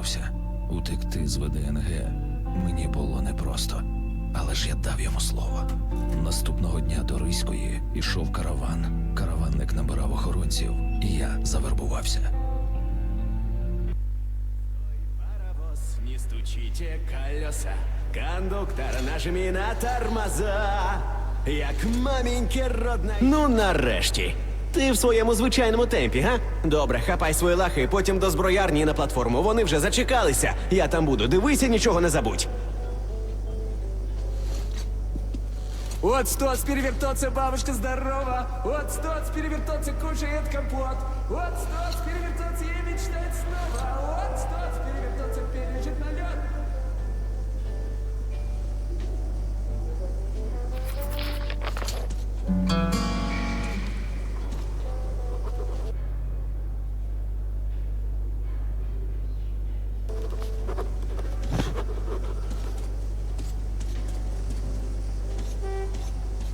повернувся. Утекти з ВДНГ мені було непросто, але ж я дав йому слово. Наступного дня до Ризької ішов караван. Караванник набирав охоронців, і я завербувався. Паровоз, не стучите колеса. Кондуктор, нажми на тормоза. Як маменьки родна. Ну, нарешті. Ти в своєму звичайному темпі, га? Добре, хапай свої лахи, потім до зброярні на платформу. Вони вже зачекалися. Я там буду. Дивися, нічого не забудь. Вот стоц перевертоться, бабушка здорова. Вот стоц перевертоться, кушает компот. Вот стоц перевертоться и мечтает снова. Вот стоц перевертоться, пережит налет.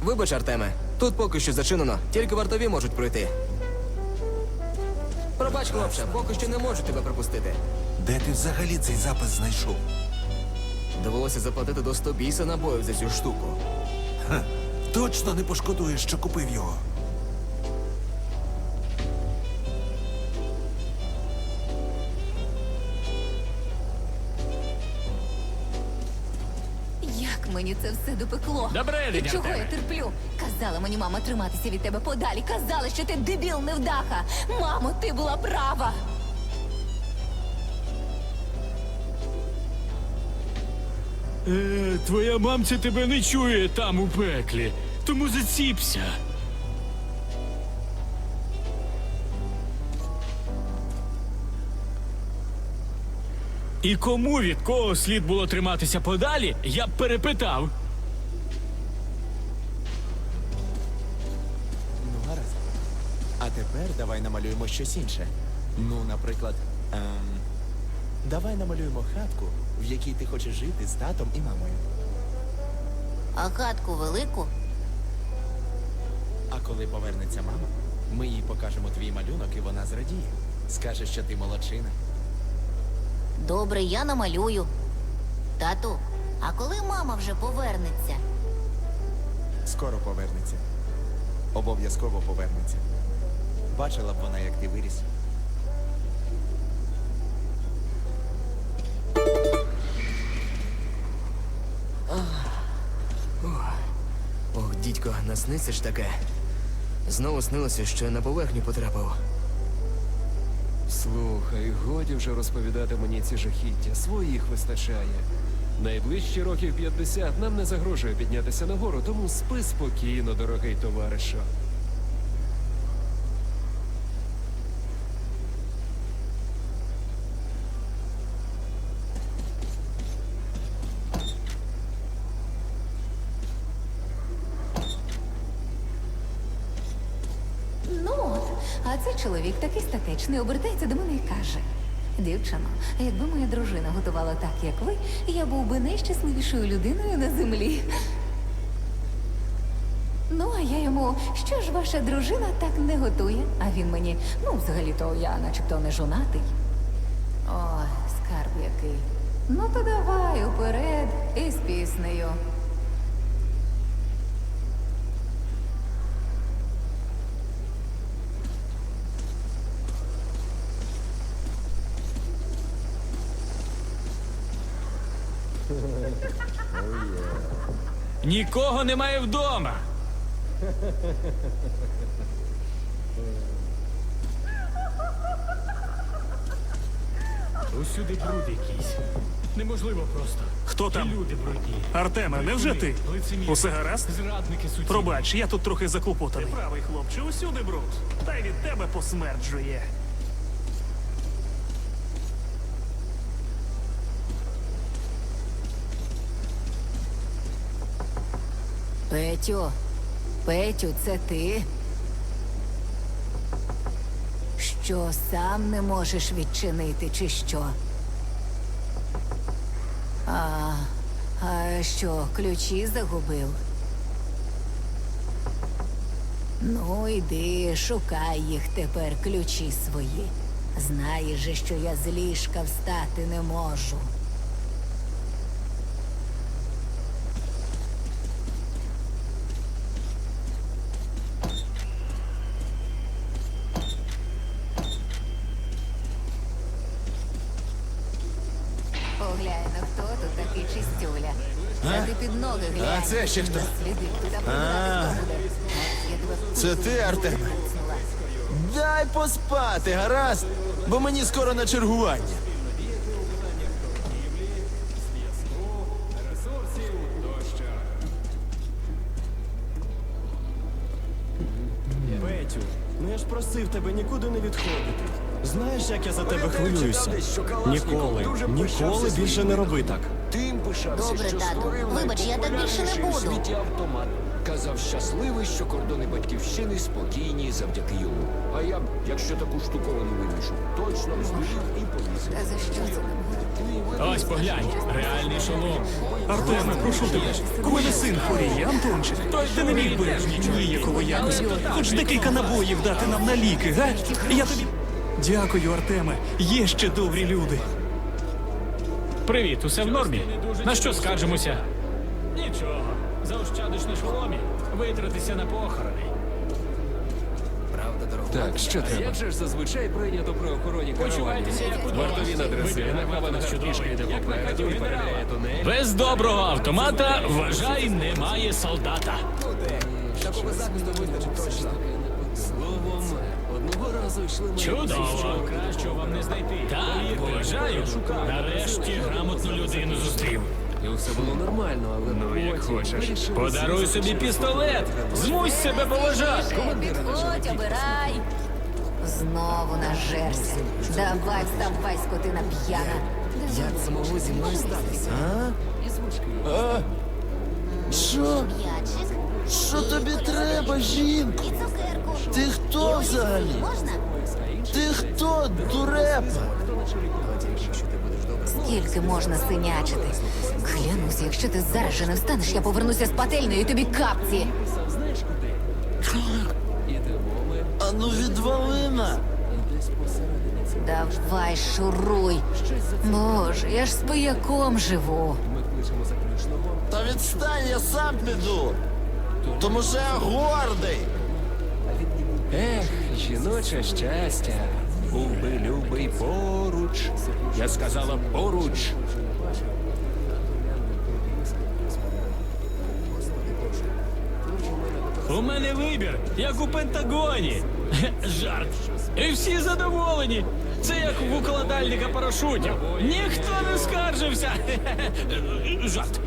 Вибач, Артеме, тут поки що зачинено, тільки вартові можуть пройти. Пробач, хлопче, поки що не можу тебе пропустити. Де ти взагалі цей запис знайшов? Довелося заплатити до 100 біса набоїв за цю штуку. Ха, точно не пошкодуєш, що купив його. Мені це все допекло? Добре, І чого я терплю? Казала мені мама триматися від тебе подалі. Казала, що ти дебіл невдаха. Мамо, ти була права. Е, твоя мамця тебе не чує там у пеклі, тому заціпся. І кому від кого слід було триматися подалі, я б перепитав. Ну, гаразд. А тепер давай намалюємо щось інше. Ну, наприклад, ем, давай намалюємо хатку, в якій ти хочеш жити з татом і мамою. А хатку велику? А коли повернеться мама, ми їй покажемо твій малюнок, і вона зрадіє. Скаже, що ти молодчина. Добре, я намалюю. Тату, а коли мама вже повернеться? Скоро повернеться. Обов'язково повернеться. Бачила б вона, як ти виріс. Ох, дідько, насниться ж таке. Знову снилося, що на поверхню потрапив. Слухай, годі вже розповідати мені ці жахіття. Своїх вистачає. Найближчі років 50 нам не загрожує піднятися нагору, тому спи спокійно, дорогий товаришу. Ну от, а цей чоловік статечний обертається до мене і каже: Дівчино, якби моя дружина готувала так, як ви, я був би найщасливішою людиною на землі. Ну, а я йому, що ж ваша дружина так не готує? А він мені, ну, взагалі-то я начебто не жонатий. Ой, скарб який. Ну то давай уперед із піснею. Нікого немає вдома. Усюди бруд якийсь. Неможливо просто. Хто І там? люди брудні. Артеме, невже ти? Лицеміри. Усе гаразд? Зрадники суті. Пробач, я тут трохи заклопотаний. Правий хлопче, усюди бруд. Та й від тебе посмерджує. Петю, Петю, це ти? Що сам не можеш відчинити, чи що? А, а що, ключі загубив? Ну, йди, шукай їх тепер, ключі свої. Знаєш що я з ліжка встати не можу. Це ще хто? В Це ти, Артеме? Дай поспати, гаразд, бо мені скоро на чергування. Петю, ну я ж просив тебе нікуди не відходити. Знаєш, як я за тебе хвилююся? Ніколи, ніколи більше не роби так. Тим пишався, Добре, що тату. створив Вибач, я так більше не найпопулярніший у буду. світі автомат. Казав щасливий, що кордони батьківщини спокійні завдяки йому. А я б, якщо таку штуковину винайшов, точно взлюбив і повісив. Та за що це? Ось поглянь, реальний шолом. Артеме, прошу тебе. У мене син хворіє, Антончик. Ти не міг би ніяково якось. Хоч декілька набоїв дати нам на ліки, га? Я тобі. Дякую, Артеме. Є ще добрі люди. Привіт, усе в нормі? На що скаржимося? Нічого. Заощадиш на шоломі, витратися на похорони. Правда, дорога. Так, що А треба? як же ж зазвичай прийнято при охороні Почувайтеся як удома. Вартові на вона на йде як на хаті і перевіряє тунель. Без доброго автомата, вважай, немає солдата. Такого захисту вистачить точно. Чудово, кращого вам не знайти. Так, вважаю, нарешті грамотну людину зустрів. І все було нормально, але ну, як хочеш. Подаруй собі пістолет, змусь себе поважати. Підходь, обирай. Знову нажерся. Давай, вставай, скотина п'яна. Як це могло зі мною статися? А? А? Що? Що тобі треба, жінко? Ти хто взагалі? Ти хто, дурепа? Скільки можна синячити? Клянусь, якщо ти зараз же не встанеш, я повернуся з пательнею і тобі капці. А ну відвалина! Давай, шуруй. Боже, я ж з пияком живу. Та відстань, я сам піду! Тому що я гордий! Ех, жіноче щастя. Був би любий поруч. Я сказала поруч. У мене вибір, як у Пентагоні. Жарт. І всі задоволені. Це як в укладальника парашутів. Ніхто не скаржився. Жарт.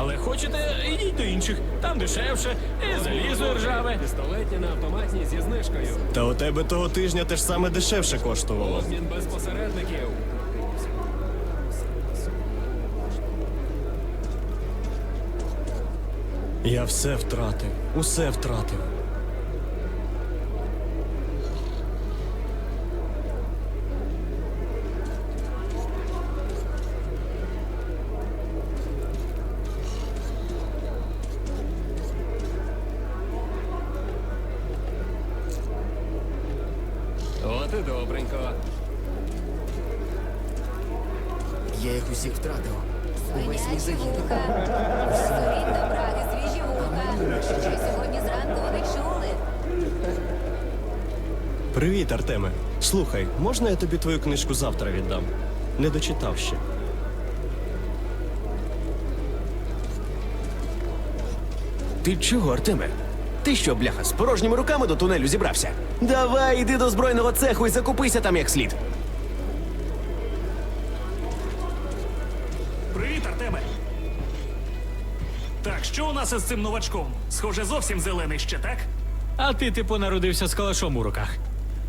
Але хочете, ідіть до інших. Там дешевше, і залізо ржаве. Пістолетні на автоматній зі знижкою. Та у тебе того тижня те ж саме дешевше коштувало. Обмін без посередників. Я все втратив, усе втратив. От і добренько. Я їх усіх втратив. Увесь мій Свинячі загін. вуха. Зоріть до свіжі вуха. Що сьогодні зранку вони чули? Привіт, Артеме. Слухай, можна я тобі твою книжку завтра віддам? Не дочитав ще. Ти чого, Артеме? Ти що, бляха, з порожніми руками до тунелю зібрався? Давай, іди до збройного цеху і закупися там як слід. Привіт, Артеме. Так, що у нас із цим новачком? Схоже, зовсім зелений ще, так? А ти типу народився з калашом у руках.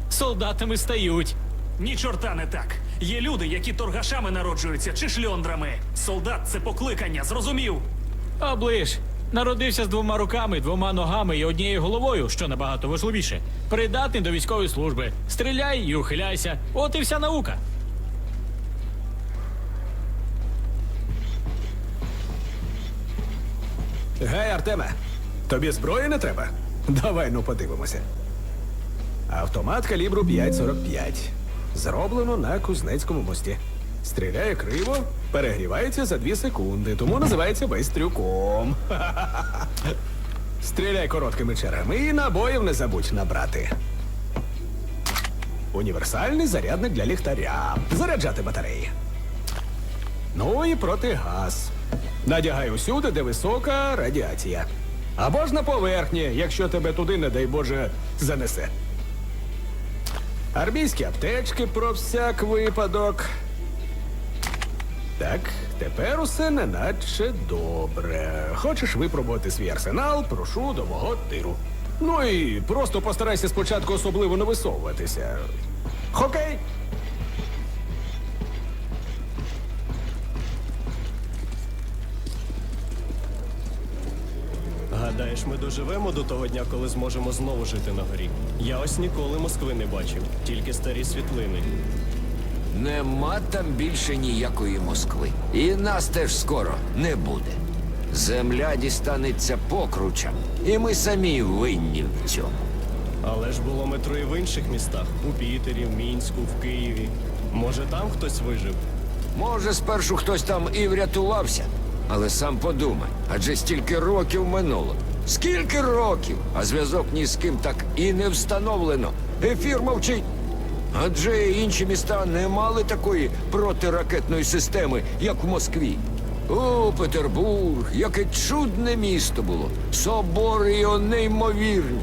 Солдатами стають. Ні чорта не так. Є люди, які торгашами народжуються чи шльондрами. Солдат це покликання, зрозумів? Оближ. Народився з двома руками, двома ногами і однією головою, що набагато важливіше. Придатний до військової служби. Стріляй і ухиляйся. От і вся наука. Гей, Артеме, тобі зброї не треба? Давай ну подивимося. Автомат калібру 5,45. Зроблено на Кузнецькому мості. Стріляє криво, перегрівається за дві секунди, тому називається байстрюком. Стріляй короткими черами і набоїв не забудь набрати. Універсальний зарядник для ліхтаря. Заряджати батареї. Ну і протигаз. Надягай усюди, де висока радіація. Або ж на поверхні, якщо тебе туди, не дай Боже, занесе. Армійські аптечки про всяк випадок. Так, тепер усе неначе добре. Хочеш випробувати свій арсенал, прошу до мого тиру. Ну і просто постарайся спочатку особливо не висовуватися. Хокей! Гадаєш, ми доживемо до того дня, коли зможемо знову жити на горі? Я ось ніколи Москви не бачив, тільки старі світлини. Нема там більше ніякої Москви. І нас теж скоро не буде. Земля дістанеться покручам, і ми самі винні в цьому. Але ж було метро і в інших містах: у Пітері, в Мінську, в Києві. Може, там хтось вижив? Може, спершу хтось там і врятувався, але сам подумай, адже стільки років минуло. Скільки років? А зв'язок ні з ким так і не встановлено. Ефір мовчить. Адже інші міста не мали такої протиракетної системи, як в Москві. О, Петербург, яке чудне місто було. Собори його неймовірні.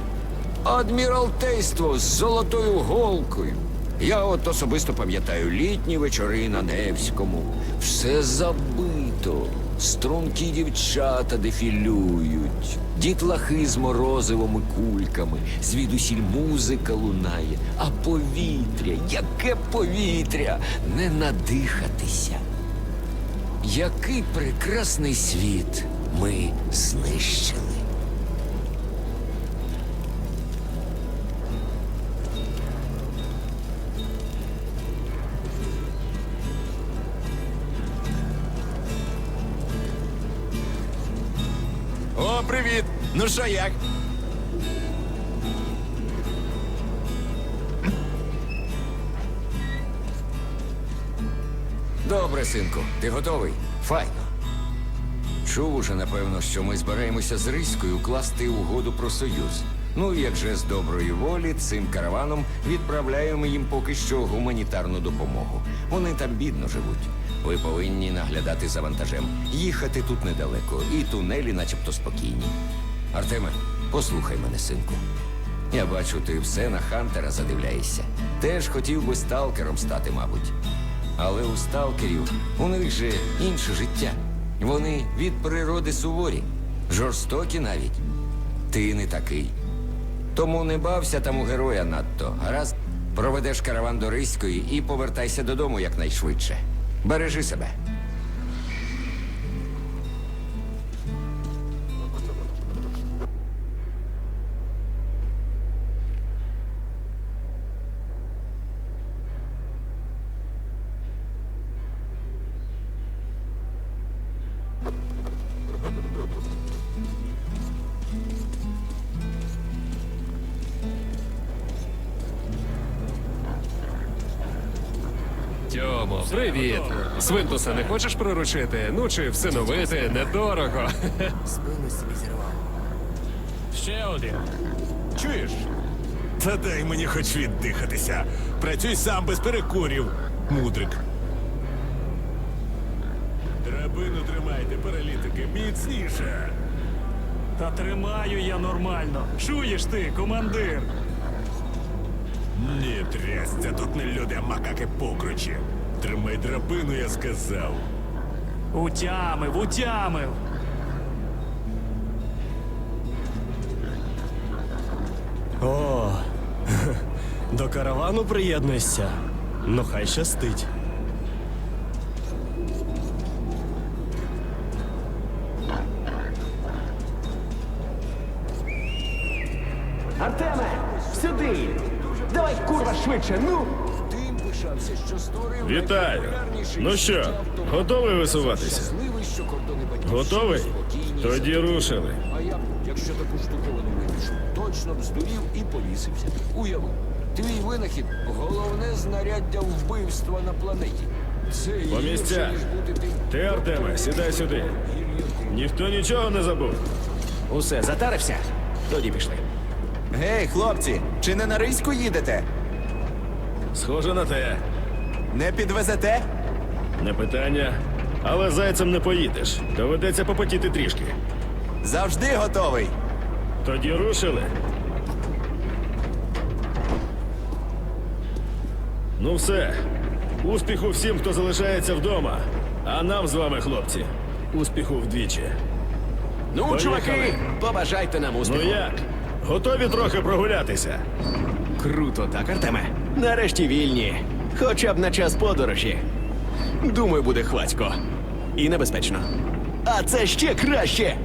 Адміралтейство з золотою голкою. Я от особисто пам'ятаю літні вечори на Невському. Все забито. Стрункі дівчата дефілюють, дітлахи з морозивими кульками, звідусіль музика лунає, а повітря, яке повітря, не надихатися. Який прекрасний світ ми знищили. Ну що як? Добре, синку, ти готовий? Файно. Чув уже, напевно, що ми збираємося з Риською укласти угоду про союз. Ну, і як же з доброї волі цим караваном відправляємо їм поки що гуманітарну допомогу. Вони там бідно живуть. Ви повинні наглядати за вантажем. Їхати тут недалеко, і тунелі начебто спокійні. Артеме, послухай мене, синку. Я бачу, ти все на Хантера задивляєшся. Теж хотів би сталкером стати, мабуть. Але у сталкерів у них же інше життя. Вони від природи суворі, жорстокі навіть. Ти не такий. Тому не бався там у героя надто. Гаразд, проведеш караван до Риської і повертайся додому якнайшвидше. Бережи себе. Привіт. Свинтуса не хочеш приручити? Ну чи всиновити недорого. Спину собі зірвав. Ще один. Чуєш? Та дай мені хоч віддихатися. Працюй сам без перекурів, мудрик. Драбину тримайте, паралітики, міцніше. Та тримаю я нормально. Чуєш ти, командир? Ні, трясця, тут не люди, а макаки покручі. Тримай драбину, я сказав. Утямив, утямив. О, до каравану приєднуєшся. Ну, хай щастить. Артеме, сюди! Давай, курва, швидше, ну! Вітаю. Ну що, готовий висуватися? Готовий? Тоді рушили. А я, б, якщо таку штуковину вирішу, точно б здурів і повісився. Уяви. Твій винахід головне знаряддя вбивства на планеті. Це По місцях. Ти, Артеме, сідай сюди. Ніхто нічого не забув. Усе, затарився? Тоді пішли. Гей, хлопці, чи не на риську їдете? Схоже на те. Не підвезете? Не питання. Але зайцем не поїдеш. Доведеться попотіти трішки. Завжди готовий. Тоді рушили. Ну все. Успіху всім, хто залишається вдома. А нам з вами, хлопці, успіху вдвічі. Ну, Поїхали. чуваки, побажайте нам Ну як? Готові трохи прогулятися? Круто, так, Артеме. Нарешті вільні. Хоча б на час подорожі. Думаю, буде хвацько. І небезпечно. А це ще краще.